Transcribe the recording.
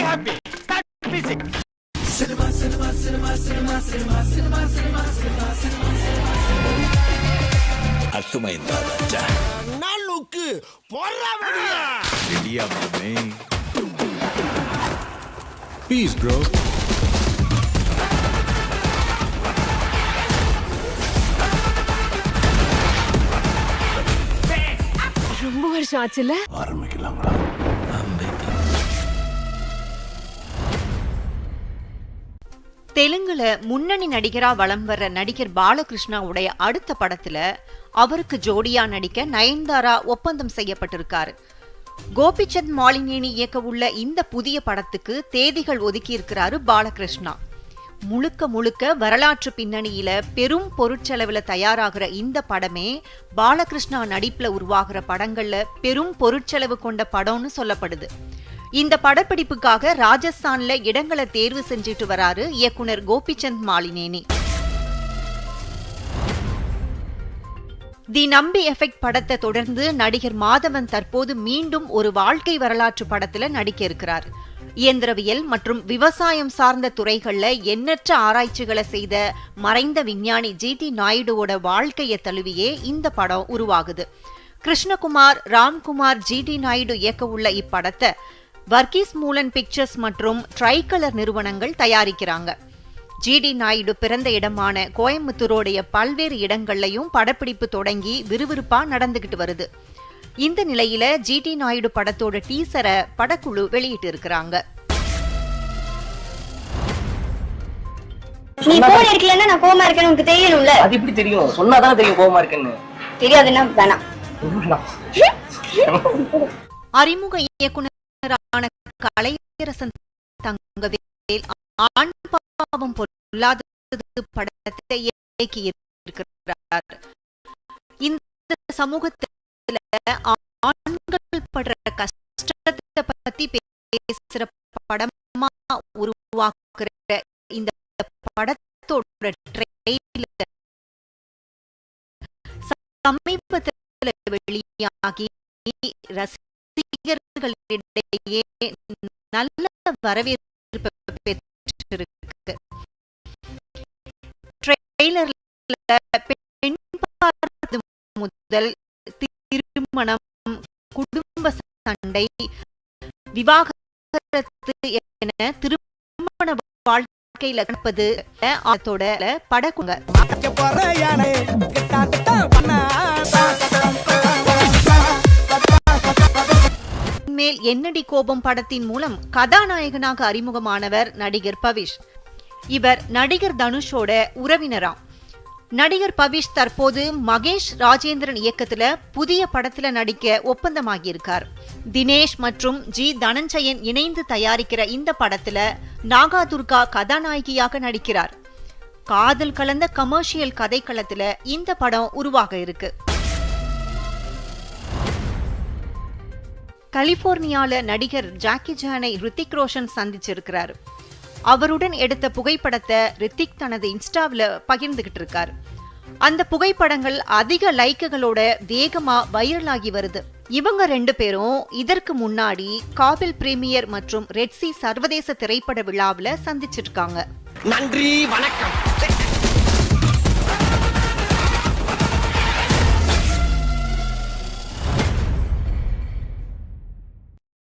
Very happy cinema cinema cinema cinema cinema cinema cinema cinema cinema அத்துமைந்தா ராஜா நாளுக்கு பொறாமடியா ரெடியா மாமே. பீஸ் ப்ரோ ரொம்ப வருஷம் ஆச்சுல ஆரம்பிக்கலாம்டா. தெலுங்குல முன்னணி நடிகரா வலம் வர்ற நடிகர் பாலகிருஷ்ணாவுடைய அடுத்த படத்துல அவருக்கு ஜோடியா நடிக்க நயன்தாரா ஒப்பந்தம் செய்யப்பட்டிருக்காரு. கோபிச்சந்த் மாலினேனி இயக்க உள்ள இந்த புதிய படத்துக்கு தேதிகள் ஒதுக்கியிருக்கிறாரு பாலகிருஷ்ணா. முழுக்க முழுக்க வரலாற்று பின்னணியில பெரும் பொருட்செலவுல தயாராகிற இந்த படமே பாலகிருஷ்ணா நடிப்புல உருவாகிற படங்கள்ல பெரும் பொருட்செலவு கொண்ட படம்னு சொல்லப்படுது. இந்த படப்பிடிப்புக்காக ராஜஸ்தான்ல இடங்களை தேர்வு செஞ்சுட்டு வராரு இயக்குனர் கோபிச்சந்த் மாலினேனி. தி நம்பி எஃபெக்ட் படத்தை தொடர்ந்து நடிகர் மாதவன் தற்போது மீண்டும் ஒரு வாழ்க்கை வரலாற்று படத்துல நடிக்க இருக்கிறார். இயந்திரவியல் மற்றும் விவசாயம் சார்ந்த துறைகள்ல எண்ணற்ற ஆராய்ச்சிகளை செய்த மறைந்த விஞ்ஞானி ஜி டி நாயுடுவோட வாழ்க்கையை தழுவியே இந்த படம் உருவாகுது. கிருஷ்ணகுமார் ராம்குமார் ஜி டி நாயுடு இயக்க உள்ள இப்படத்தை வர்கீஸ் மூலன் பிக்சர்ஸ் மற்றும் ட்ரைகலர் நிறுவனங்கள் தயாரிக்கிறாங்க. ஜிடி நாயுடு பிறந்த இடமான கோயம்புத்தூரோடைய பல்வேறு இடங்கள்லயும் படப்பிடிப்பு தொடங்கி விறுவிறுப்பா நடந்துகிட்டு வருது. இந்த நிலையில ஜிடி நாயுடு படத்தோட டீசரை படக்குழு வெளியிட்டு இருக்கிறாங்க நீ போன் எடுக்கலன்னா நான் கோமா இருக்கேன்னு உனக்கு தெரியணும்ல? அது எப்படி தெரியும்? சொன்னாதான் தெரியும் கோவமா இருக்குன்னு. தெரியாதுன்னா வேணாம். அறிமுக இயக்குனரான கலையரசன் தங்கவேல் ஆண் பாவம் பொல்லாதது படத்தை இயக்கியிருக்கிறார். இந்த சமூகத்துல ஆண்கள் படுற கஷ்டத்தை பத்தி பேசுற படமா உருவாக்குற இந்த படத்தோட ட்ரெயிலர் சமீபத்தில் வெளியாகி ரசிகர்களிடையே நல்ல வரவேற்பு பெற்றிருக்கு. ட்ரெய்லர்ல பெண் பார்த்து முதல் திருமணம் குடும்ப சண்டை விவாகரத்து என திருமண வாழ்க்கையில நடப்பது அதோட படக்குங்க மேல் என்னடி கோபம் படத்தின் மூலம் கதாநாயகனாக அறிமுகமானவர் நடிகர் பவிஷ். இவர் நடிகர் தனுஷோட உறவினராம் நடிகர் பவிஷ் தற்போது மகேஷ் ராஜேந்திரன் இயக்கத்துல புதிய படத்துல நடிக்க ஒப்பந்தமாகியிருக்கார். தினேஷ் மற்றும் ஜி தனஞ்சயன் இணைந்து தயாரிக்கிற இந்த படத்துல நாகாதுர்கா கதாநாயகியாக நடிக்கிறார். காதல் கலந்த கமர்ஷியல் கதைக்களத்துல இந்த படம் உருவாக இருக்கு. கலிபோர்னியால நடிகர் ஜாக்கி ஜானை ரித்திக் ரோஷன் சந்திச்சிருக்கிறார். அவருடன் எடுத்த புகைப்படத்தை ரித்திக் தனது இன்ஸ்டாவில் பகிர்ந்துகிட்டு இருக்கார் அந்த புகைப்படங்கள் அதிக லைக்குகளோட வேகமா வைரலாகி வருது. இவங்க ரெண்டு பேரும் இதற்கு முன்னாடி காபில் பிரீமியர் மற்றும் ரெட்சி சர்வதேச திரைப்பட விழாவில் சந்திச்சிருக்காங்க. நன்றி வணக்கம்.